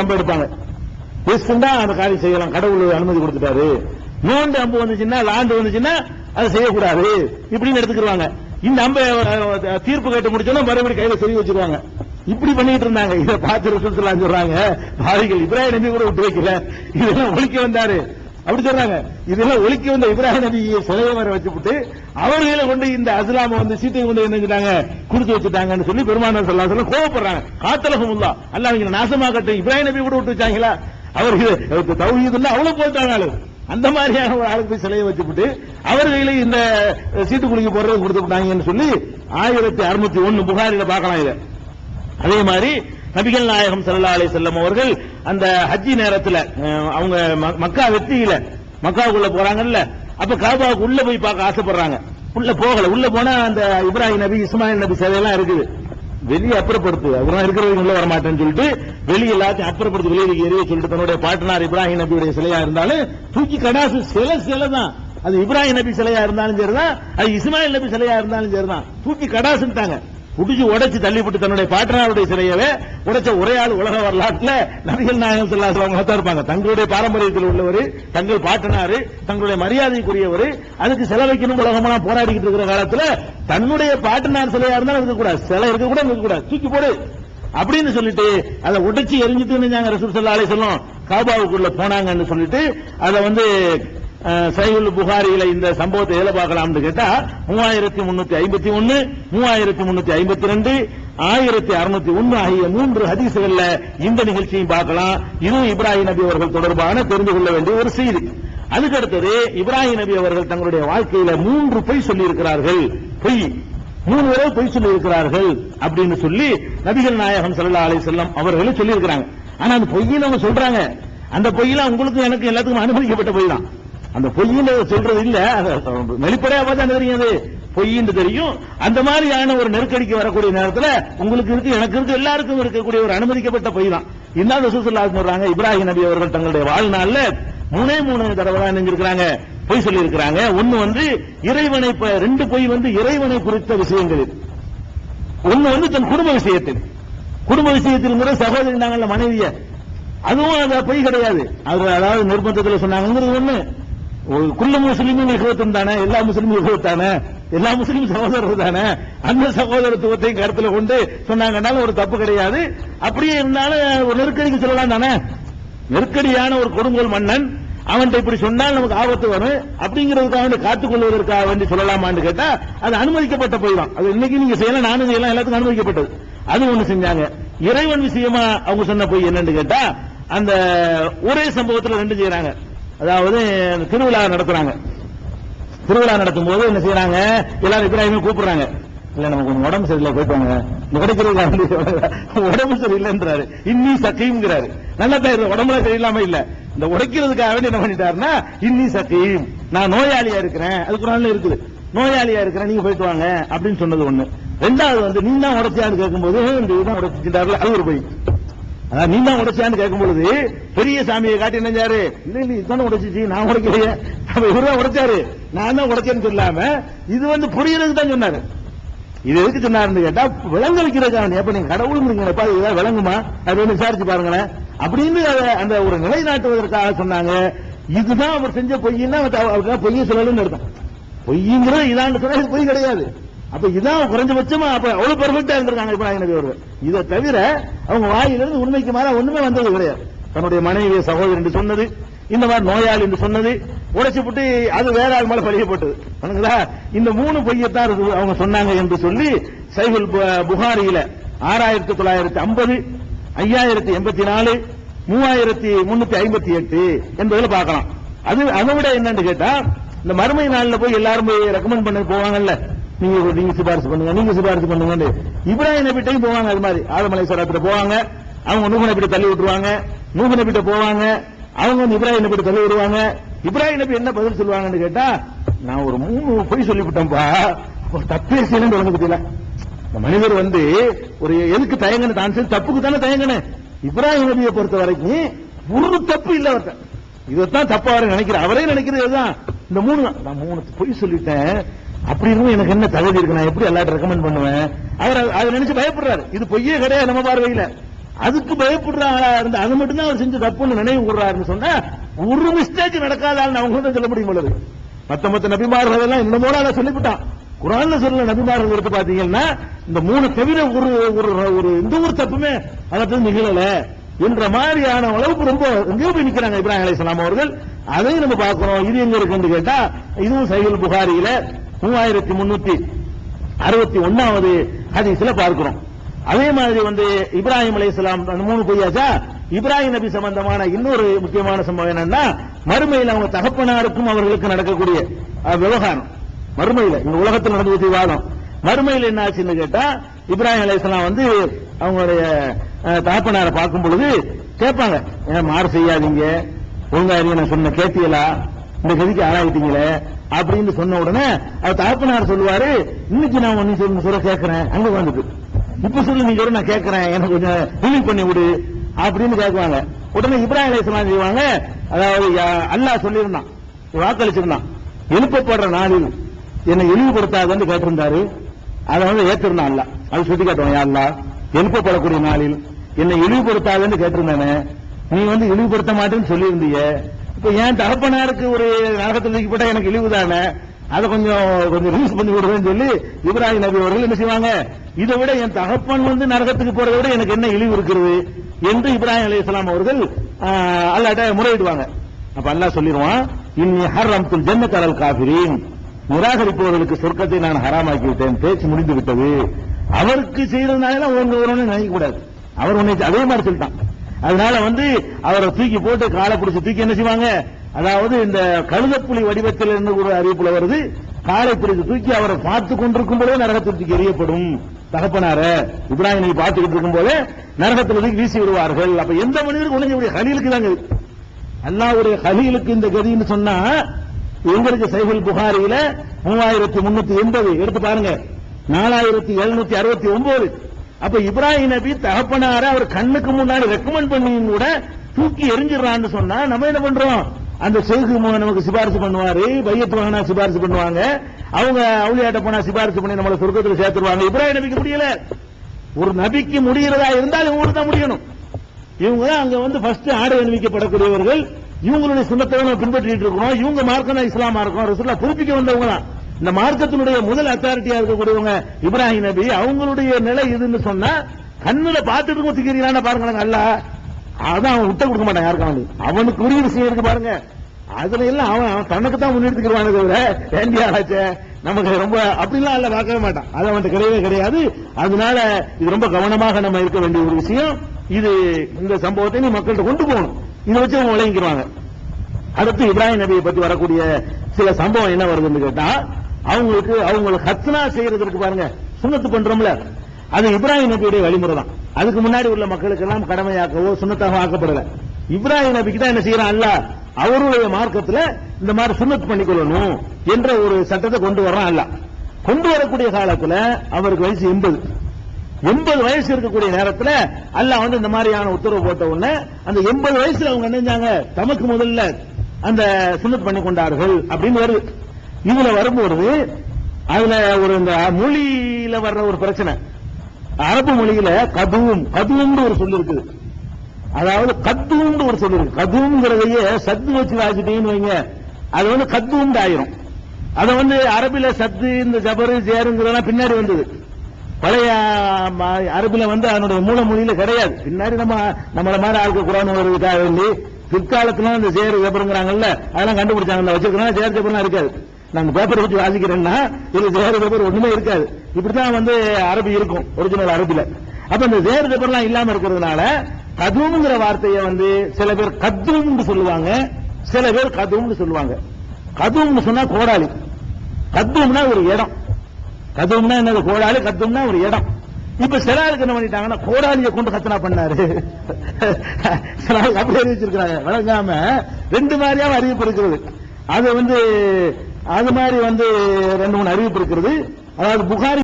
ரொம்ப எடுப்பாங்க எஸ்டா அந்த காரியம் செய்யலாம். கடவுள் அனுமதி கொடுத்துட்டாரு. நோண்டு அம்பு வந்துச்சுன்னா லாண்டு வந்துச்சுன்னா அதை செய்யக்கூடாது. இப்படின்னு எடுத்துக்கிறாங்க இந்த அம்பை தீர்ப்பு கேட்டு முடிச்சோன்னா மறுபடியும் கையில சொல்லி வச்சிருவாங்க. இப்படி பண்ணிட்டு இருந்தாங்க. இதை பார்த்து ரிசல்ட்லாம் சொல்றாங்க. பாவிகள் இப்ராஹிம் நம்பி கூட விட்டு வைக்கல. இதெல்லாம் ஒழிக்க வந்தாரு. அப்படி சொல்றாங்க. இதெல்லாம் ஒழிக்க வந்த இப்ராஹிம் நபி சிலையை வர வச்சுப்புட்டு அவர்களை கொண்டு இந்த அஸ்லாம வந்து சீட்டை கொண்டு என்ன செஞ்சுட்டாங்க? வச்சுட்டாங்கன்னு சொல்லி பெருமானார் சொல்லா சொல்ல கோவப்படுறாங்க. காத்தலகமுல்லா அல்ல அவங்க நாசமாகட்டும் இப்ராஹிம் நபி கூட விட்டு வச்சாங்களா? அவர்கள் தௌஹீதுல அவ்வளவு போட்டாங்க ஆளு அந்த மாதிரியான ஒரு ஆளுக்கு சிலையை வச்சுப்புட்டு அவர்களை இந்த சீட்டு குளிக்க போடுறது கொடுத்து விட்டாங்கன்னு சொல்லி ஆயிரத்தி அறுநூத்தி ஒன்னு புகாரில பார்க்கலாம் இதை. அதே மாதிரி நபிகள் நாயகம் சல்லா அலி செல்லம் அவர்கள் அந்த ஹஜ்ஜி நேரத்தில் அவங்க ம- மக்கா வெற்றியில மக்காவுக்குள்ள போறாங்கல்ல அப்ப காபாவுக்கு உள்ள போய் பார்க்க ஆசைப்படுறாங்க. உள்ள போகல. உள்ள போனா அந்த இப்ராஹிம் நபி இஸ்மாயில் நபி சிலையெல்லாம் இருக்குது. வெளியே அப்புறப்படுத்து. அப்புறம் இருக்கிறவங்க உள்ள வர மாட்டேன்னு சொல்லிட்டு வெளியே எல்லாத்தையும் அப்புறப்படுத்தி வெளியே எரிய சொல்லிட்டு தன்னுடைய பாட்டனார் இப்ராஹிம் நபியுடைய சிலையா இருந்தாலும் தூக்கி கடாசு சிலை சிலை தான். அது இப்ராஹிம் நபி சிலையா இருந்தாலும் சரிதான் அது இஸ்மாயில் நபி சிலையா இருந்தாலும் சரிதான். தூக்கி கடாசுட்டாங்க புடிச்சு உடைச்சு தள்ளிவிட்டு தன்னுடைய பாட்டனாருடைய சிலையவே உடைச்ச ஒரே ஆள் உலக வரலாற்றுல நபிகள் நாயகம் சொல்லாசவங்க தான் இருப்பாங்க. தங்களுடைய பாரம்பரியத்தில் உள்ளவர் தங்கள் பாட்டனாரு தங்களுடைய மரியாதைக்குரியவர் அதுக்கு சிலை வைக்கணும் உலகமெல்லாம் போராடிக்கிட்டு இருக்கிற காலத்துல தன்னுடைய பாட்டனார் சிலையா இருந்தாலும் இருக்கக்கூடாது. சிலை இருக்க கூட இருக்கக்கூடாது. தூக்கி போடு. அப்படின்னு சொல்லிட்டு அதை உடைச்சு எரிஞ்சிட்டு இருந்தாங்க ரசூல் சல்லா சொல்லும் காபாவுக்குள்ள போனாங்கன்னு சொல்லிட்டு அதை வந்து அஹ், புகாரியில இந்த சம்பவத்தை எதில் பார்க்கலாம்னு கேட்டா மூவாயிரத்தி முன்னூத்தி ஐம்பத்தி ஒன்னு மூவாயிரத்தி முன்னூத்தி ஐம்பத்தி ரெண்டு ஆயிரத்தி அறுநூத்தி ஒன்னு ஆகிய மூன்று ஹதீசுகள்ல இந்த நிகழ்ச்சியும் பார்க்கலாம். இதுவும் இப்ராஹிம் நபி அவர்கள் தொடர்பான தெரிந்து கொள்ள வேண்டிய ஒரு செய்தி. அதுக்கடுத்தது இப்ராஹிம் நபி அவர்கள் தங்களுடைய வாழ்க்கையில மூன்று பொய் சொல்லி இருக்கிறார்கள் பொய். மூணு தடவை பொய் சொல்லி இருக்கிறார்கள் அப்படின்னு சொல்லி நபிகள் நாயகம் சல்லா அலி செல்லம் அவர்களும் சொல்லி இருக்கிறாங்க ஆனா அந்த பொய்யில அவங்க சொல்றாங்க. அந்த பொய்யில உங்களுக்கும் எனக்கு எல்லாத்துக்கும் அனுமதிக்கப்பட்ட பொய் தான். அந்த பொய்யில சொல்றது இல்ல. வெளிப்படையா பார்த்தா என்ன தெரியும் அது. பொய்ன்னு தெரியும். அந்த மாதிரியான ஒரு நெருக்கடிக்கு வரக்கூடிய நேரத்துல உங்களுக்கு இருக்கு எனக்கு இருக்கு எல்லாருக்கும் இருக்கக்கூடிய ஒரு அனுமதிக்கப்பட்ட பொய் தான். இந்த ரசூலுல்லாஹி சொல்றாங்க இப்ராஹிம் நபி அவர்கள் தங்களுடைய வாழ்நாள்ல மூணே மூணு தடவை தான் நினைஞ்சிருக்கிறாங்க பொய் சொல்லி இருக்கிறாங்க ஒன்னு வந்து இறைவனை ரெண்டு பொய் வந்து இறைவனை குறித்த விஷயங்களில். ஒன்னு வந்து தன் குடும்ப விஷயத்தில். குடும்ப விஷயத்தில் சகோதரி நாங்கள்ல மனைவிய. அதுவும் அந்த பொய் கிடையாது. அது அதாவது நிர்பந்தத்தில் சொன்னாங்கிறது ஒண்ணு. குள்ள முஸ்லீமும் இகவத்தம் தானே எல்லா முஸ்லீமும் இகவத்தானே எல்லா முஸ்லீம் சகோதரர் தானே அந்த சகோதரத்துவத்தையும் கருத்துல கொண்டு சொன்னாங்கன்னாலும் ஒரு தப்பு கிடையாது. அப்படியே இருந்தாலும் ஒரு நெருக்கடிக்கு சொல்லலாம் தானே. நெருக்கடியான ஒரு கொடுங்கோல் மன்னன் அவன்கிட்ட இப்படி சொன்னால் நமக்கு ஆபத்து வரும். அப்படிங்கிறதுக்காக வேண்டி காத்துக் கொள்வதற்காக வேண்டி சொல்லலாமான்னு கேட்டா அது அனுமதிக்கப்பட்ட போய் அது இன்னைக்கு நீங்க செய்யலாம் நானும் செய்யலாம் எல்லாத்துக்கும் அனுமதிக்கப்பட்டது. அது ஒண்ணு செஞ்சாங்க. இறைவன் விஷயமா அவங்க சொன்ன போய் என்னன்னு கேட்டா அந்த ஒரே சம்பவத்துல ரெண்டு செய்யறாங்க அதாவது திருவிழா நடத்துறாங்க. திருவிழா நடத்தும் போது என்ன செய்யறாங்க எல்லாரும் இப்ராஹிமே கூப்பிடுறாங்க. இல்ல நமக்கு கொஞ்சம் உடம்பு சரியில்லை போயிட்டு வாங்க. இந்த உடைக்கிறதுக்காக உடம்பு சரியில்லைன்றாரு. இன்னி சக்கிங்கிறாரு நல்லா தான் உடம்புல சரியில்லாம இல்ல. இந்த உடைக்கிறதுக்காக வேண்டி என்ன பண்ணிட்டாருன்னா இன்னி சக்கையும் நான் நோயாளியா இருக்கிறேன். அதுக்கு நாள் இருக்குது. நோயாளியா இருக்கிறேன். நீங்க போயிட்டு வாங்க. அப்படின்னு சொன்னது ஒண்ணு. ரெண்டாவது வந்து நீ தான் உடச்சியான்னு கேட்கும்போது இந்த இதுதான் உடைச்சிட்டாருல அது ஒரு போய். அதான் நீ தான் உடைச்சான்னு கேட்கும் பொழுது பெரிய சாமியை காட்டி நினைஞ்சாரு இல்ல இல்ல இதுதானே உடைச்சிச்சு நான் உடைக்கலையே. அவர் இவருதான் உடைச்சாரு. நான் தான் உடைச்சேன்னு சொல்லாம இது வந்து புரியறதுக்கு தான் சொன்னாரு. இது எதுக்கு சொன்னாருன்னு கேட்டா விளங்க வைக்கிறதுக்கான எப்ப நீங்க கடவுளுங்கிறீங்கப்பா இதுதான் விளங்குமா? அது வந்து விசாரிச்சு பாருங்களேன். அப்படின்னு அந்த ஒரு நிலைநாட்டுவதற்காக சொன்னாங்க. இதுதான் அவர் செஞ்ச பொய்யின்னா அவருக்கு பொய்ய சொல்லலன்னு அர்த்தம். பொய்யுங்கிறது இதான்னு சொன்னா இது பொய் கிடையாது. அப்ப இதான் குறைஞ்சபட்சமா அப்ப அவ்வளவு பெர்ஃபெக்டா இருந்திருக்காங்க இப்ராஹிம் நபி அவர்கள் இதை தவிர அவங்க வாயிலிருந்து உண்மைக்கு மாற ஒண்ணுமே வந்தது கிடையாது. தன்னுடைய மனைவி சகோதரி என்று சொன்னது இந்த மாதிரி நோயாளி என்று சொன்னது உடைச்சு போட்டு அது வேற ஆள் மேல பழியப்பட்டது. பண்ணுங்களா இந்த மூணு பொய்யத்தான் அவங்க சொன்னாங்க என்று சொல்லி சைகுல் பு- புகாரியில ஆறாயிரத்தி தொள்ளாயிரத்தி ஐம்பது ஐயாயிரத்தி எண்பத்தி நாலு மூவாயிரத்தி முன்னூத்தி ஐம்பத்தி எட்டு என்பதில் பார்க்கலாம். அது அதை விட என்னன்னு கேட்டா இந்த மறுமை நாளில் போய் எல்லாரும் போய் ரெக்கமெண்ட் பண்ண போவாங்கல்ல. நீங்க நீங்க சிபாரிசு பண்ணுங்க நீங்க சிபாரிசு பண்ணுங்க இப்ராஹிம் நபிட்டையும் போவாங்க அது மாதிரி. ஆதமலை சரத்துல போவாங்க. அவங்க நூகு நபிட்ட தள்ளி விட்டுருவாங்க. நூகு நபிட்ட போவாங்க. அவங்க வந்து இப்ராஹிம் நபிட்ட தள்ளி விடுவாங்க. இப்ராஹிம் நபி என்ன பதில் சொல்லுவாங்கன்னு கேட்டா நான் ஒரு மூணு பொய் சொல்லிவிட்டேன்ப்பா. ஒரு தப்பே செய்யணும் உனக்கு தெரியல. மனிதர் வந்து ஒரு எதுக்கு தயங்கணும் தான் சரி தப்புக்கு தானே தயங்கணும் இப்ராஹிம் நபியை பொறுத்த வரைக்கும் ஒரு தப்பு இல்ல அவர்கிட்ட. இதைத்தான் தப்பா அவரை நினைக்கிறார். அவரே நினைக்கிறது இதுதான். இந்த மூணு நான் மூணு பொய் சொல்லிட்டேன். அப்படி இருக்கும் எனக்கு என்ன தகுதி இருக்கு? நான் எப்படி எல்லாரும் ரெக்கமெண்ட் பண்ணுவேன்? அவர் அதை- நினைச்சு பயப்படுறாரு. இது பொய்யே கிடையாது நம்ம பார்வையில. அதுக்கு பயப்படுற ஆளா இருந்து அது மட்டும்தான் அவர் செஞ்ச தப்புன்னு நினைவு கூடுறாருன்னு சொன்னா ஒரு மிஸ்டேக் நடக்காத ஆள்னு அவங்க தான் சொல்ல முடியும் உள்ளது மத்த மத்த நபிமார்கள் எல்லாம் இன்னமோட அதை சொல்லிவிட்டான். குரான்ல சொல்ல நபிமார்கள் எடுத்து பாத்தீங்கன்னா இந்த மூணு தவிர ஒரு ஒரு ஒரு இந்த ஒரு தப்புமே அதை நிகழல என்ற மாதிரியான அளவுக்கு ரொம்ப எங்கேயோ போய் நிக்கிறாங்க இப்ராஹிம் அலைஹிஸ்ஸலாம் அவர்கள். அதையும் நம்ம பார்க்கிறோம் இது எங்க இருக்குன்னு கேட்டா இதுவும் சைல் புகாரியில மூவாயிரத்தி முன்னூத்தி அறுபத்தி ஒன்னாவது ஹதீஸ்ல பார்க்கிறோம். அதே மாதிரி வந்து இப்ராஹிம் அலி இஸ்லாம் மூணு பொய்யாச்சா? இப்ராஹிம் நபி சம்பந்தமான இன்னொரு முக்கியமான சம்பவம் என்னன்னா மறுமையில் அவங்க தகப்பனாருக்கும் அவர்களுக்கு நடக்கக்கூடிய விவகாரம். மறுமையில இந்த உலகத்தில் நடந்து வாதம். மறுமையில் என்ன ஆச்சுன்னு கேட்டா இப்ராஹிம் அலைஹிஸ்ஸலாம் வந்து அவங்களுடைய தகப்பனாரை பார்க்கும் பொழுது கேட்பாங்க ஏன் மாறு செய்யாதீங்க? ஒழுங்கா நான் சொன்ன கேட்டீங்களா இந்த கதிக்கு ஆளாயிட்டீங்களே? அப்படின்னு சொன்ன உடனே அவர் தகப்பனார் சொல்லுவாரு இன்னைக்கு நான் ஒன்னு சொல்லு சொல்ல கேட்கிறேன். அங்க வந்துட்டு இப்ப சொல்லு நீங்க நான் கேட்கிறேன். எனக்கு கொஞ்சம் ரிலீவ் பண்ணி விடு. அப்படின்னு கேட்குவாங்க. உடனே இப்ராஹிம் அலிஸ்லாம் செய்வாங்க. அதாவது அல்லாஹ் சொல்லியிருந்தான். வாக்களிச்சிருந்தான். எழுப்பப்படுற நாளில் என்னை இழிவுபடுத்தாதுன்னு கேட்டிருந்தாரு. அதை வந்து ஏத்திருந்தான் அல்ல அது சுத்தி காட்டுவான் யா அல்லாஹ் எழுப்பப்படக்கூடிய நாளில் என்னை இழிவுபடுத்தாதுன்னு கேட்டிருந்தானே. நீ வந்து இழிவுபடுத்த மாட்டேன்னு சொல்லியிருந்தீங்க இப்ப ஏன் தகப்பனாருக்கு ஒரு நரகத்தில் தூக்கிப்பட்டா எனக்கு இழிவுதானே அதை கொஞ்சம் கொஞ்சம் ரிலீஸ் பண்ணி விடுறேன்னு சொல்லி இப்ராஹிம் நபி அவர்கள் என்ன செய்வாங்க? இதை விட என் தகப்பன் வந்து நரகத்துக்கு போறதை விட எனக்கு என்ன இழிவு இருக்கிறது? என்று இப்ராஹிம் அலைஹிஸ்ஸலாம் அவர்கள் அல்லாட்ட முறையிடுவாங்க. அப்ப அல்லாஹ் சொல்லிடுவான் இன்னி ஹர்ரம் துல் அலல் காபிரின் நிராகரிப்பவர்களுக்கு சொர்க்கத்தை நான் ஹராமாக்கி விட்டேன். பேச்சு முடிந்து விட்டது. அவருக்கு செய்யறதுனால உங்க ஒருவனை நினைக்க கூடாது அவர் உன்னை அதே மாதிரி சொல்லிட்டான். அதனால வந்து அவரை தூக்கி போட்டு காலை பிடிச்சி தூக்கி என்ன செய்வாங்க? அதாவது இந்த கழுதப்புலி வடிவத்தில் இருந்து ஒரு அறிவிப்புல வருது. காலை பிடிச்சு தூக்கி அவரை பார்த்து கொண்டிருக்கும் போதே நரகத்தில் தூக்கி எறியப்படும் தகப்பனார இப்ராஹிம் நபி பார்த்துக்கிட்டு இருக்கும் போதே நரகத்தில் தூக்கி வீசி விடுவார்கள். அப்ப எந்த மனிதருக்கு ஒழுங்கு ஹலீலுக்கு தாங்க. அல்லாவுடைய அல்லாஹ்வுடைய ஹலீலுக்கு இந்த கதின்னு சொன்னா எங்களுக்கு சைபுல் புகாரியில மூவாயிரத்தி முன்னூத்தி எண்பது. எடுத்து பாருங்க. நாலாயிரத்தி எழுநூத்தி அறுபத்தி ஒன்பது. அப்ப இப்ராஹிம் நபி தகப்பனார அவர் கண்ணுக்கு முன்னாடி ரெக்கமெண்ட் பண்ணியும் கூட தூக்கி எரிஞ்சிடறான்னு சொன்னா நம்ம என்ன பண்றோம்? அந்த செய்கு நமக்கு சிபாரிசு பண்ணுவாரு பையத்து வாங்கினா சிபாரிசு பண்ணுவாங்க அவங்க அவுளியாட்ட போனா சிபாரிசு பண்ணி நம்மளை சொர்க்கத்தில் சேர்த்துருவாங்க. இப்ராஹிம் நபிக்கு முடியல. ஒரு நபிக்கு முடிகிறதா இருந்தால் இவங்களுக்கு தான் முடியணும். இவங்க தான் அங்க வந்து ஃபர்ஸ்ட் ஆடை அணிவிக்கப்படக்கூடியவர்கள். இவங்களுடைய சுண்ணத்தை நம்ம பின்பற்றிட்டு இருக்கிறோம். இவங்க மார்க்கம் இஸ்லாமா இருக்கும். ரசூல்லா புதுப்பிக்க வந்தவங்க தான். இந்த மார்க்கத்தினுடைய முதல் அத்தாரிட்டியா இருக்கக்கூடியவங்க இப்ராஹிம் நபி அவங்களுடைய நிலை இதுன்னு சொன்னா கண்ணுல பார்த்துட்டு இருக்கும் திக்கிறீங்களா பாருங்களேன் அல்ல. அதான் அவன் விட்ட கொடுக்க மாட்டான் யாருக்கும் அவனுக்கு. உரிய விஷயம் இருக்கு பாருங்க. அதுல எல்லாம் அவன் அவன் தனக்கு தான் முன்னெடுத்துக்கிறானே தவிர ஆச்சே நமக்கு ரொம்ப அப்படிலாம் அல்ல பார்க்கவே மாட்டான். அது அவன்கிட்ட கிடையவே கிடையாது. அதனால இது ரொம்ப கவனமாக நம்ம இருக்க வேண்டிய ஒரு விஷயம். இது இந்த சம்பவத்தை நீ மக்கள்கிட்ட கொண்டு போகணும். இதை வச்சு அவங்க விளங்கிக்கிறாங்க அடுத்து இப்ராஹிம் நபியை பத்தி வரக்கூடிய சில சம்பவம் என்ன வருதுன்னு கேட்டா அவங்களுக்கு அவங்களுக்கு ஹத்னா செய்யறதுக்கு பாருங்க சுண்ணத்து பண்றோம்ல. அது இப்ராஹிம் நபியுடைய வழிமுறை தான் அதுக்கு முன்னாடி உள்ள மக்களுக்கு எல்லாம் கடமையாக்கவோ சுண்ணத்தாக ஆக்கப்படல. இப்ராஹிம் நபிக்கு தான் என்ன செய்யறான்? அல்ல அவருடைய மார்க்கத்துல இந்த மாதிரி சுண்ணத் பண்ணிக்கொள்ளணும் என்ற ஒரு சட்டத்தை கொண்டு வர்றான் அல்ல. கொண்டு வரக்கூடிய காலத்துல அவருக்கு வயசு எண்பது. எண்பது வயசு இருக்கக்கூடிய நேரத்தில் அல்லாஹ் வந்து இந்த மாதிரியான உத்தரவு போட்ட உடனே அந்த எண்பது வயசுல அவங்க நினைஞ்சாங்க தமக்கு முதல்ல அந்த சுண்ணத் பண்ணி கொண்டார்கள் அப்படின்னு வருது. இதுல வரும்போது அதுல ஒரு இந்த மொழியில வர்ற ஒரு பிரச்சனை. அரபு மொழியில கதுவும் கதுவும்னு ஒரு சொல்லு இருக்குது. அதாவது கத்துவும்னு ஒரு சொல்லு இருக்கு கதுவுங்கிறதையே சத்து வச்சு வாசிட்டீங்கன்னு வைங்க. அது வந்து கத்துவும் ஆயிரும். அதை வந்து அரபில சத்து இந்த ஜபரு சேருங்கிறதெல்லாம் பின்னாடி வந்தது. பழைய ம- அரபில வந்து அதனுடைய மூல மொழியில கிடையாது. பின்னாடி நம்ம நம்மள மாதிரி ஆளுக்கு ஒரு இதாக வேண்டி? பிற்காலத்துல இந்த சேரு ஜபருங்கிறாங்கல்ல அதெல்லாம் கண்டுபிடிச்சாங்க வச்சிருக்கோம் சேர் ஜபர்லாம் இருக்காது. நான் பேப்பர் வச்சு வாசிக்கிறேன்னா இது சேரு பேப்பர் ஒண்ணுமே இருக்காது. இப்படிதான் வந்து அரபி இருக்கும் ஒரிஜினல் அரபில. அப்ப இந்த வேறு ஜபர்லாம் இல்லாம இருக்கிறதுனால கதுங்கிற வார்த்தையை வந்து சில பேர் கத்தும்னு சொல்லுவாங்க சில பேர் கதும்னு சொல்லுவாங்க. கதும்னு சொன்னா கோடாளி. கத்தும்னா ஒரு இடம். கதும்னா என்ன கோடாளி கத்தும்னா ஒரு இடம். இப்ப சிலாளுக்கு என்ன பண்ணிட்டாங்கன்னா கோடாலியை கொண்டு கத்தனா பண்ணாரு. சிலாளுக்கு அப்படி அறிவிச்சிருக்கிறாங்க வழங்காம ரெண்டு மாதிரியாவும் அறிவிப்பு இருக்கிறது அது வந்து அது மாதிரி வந்து ரெண்டு மூணு அறிவிப்பு இருக்கிறது அதாவது புகாரி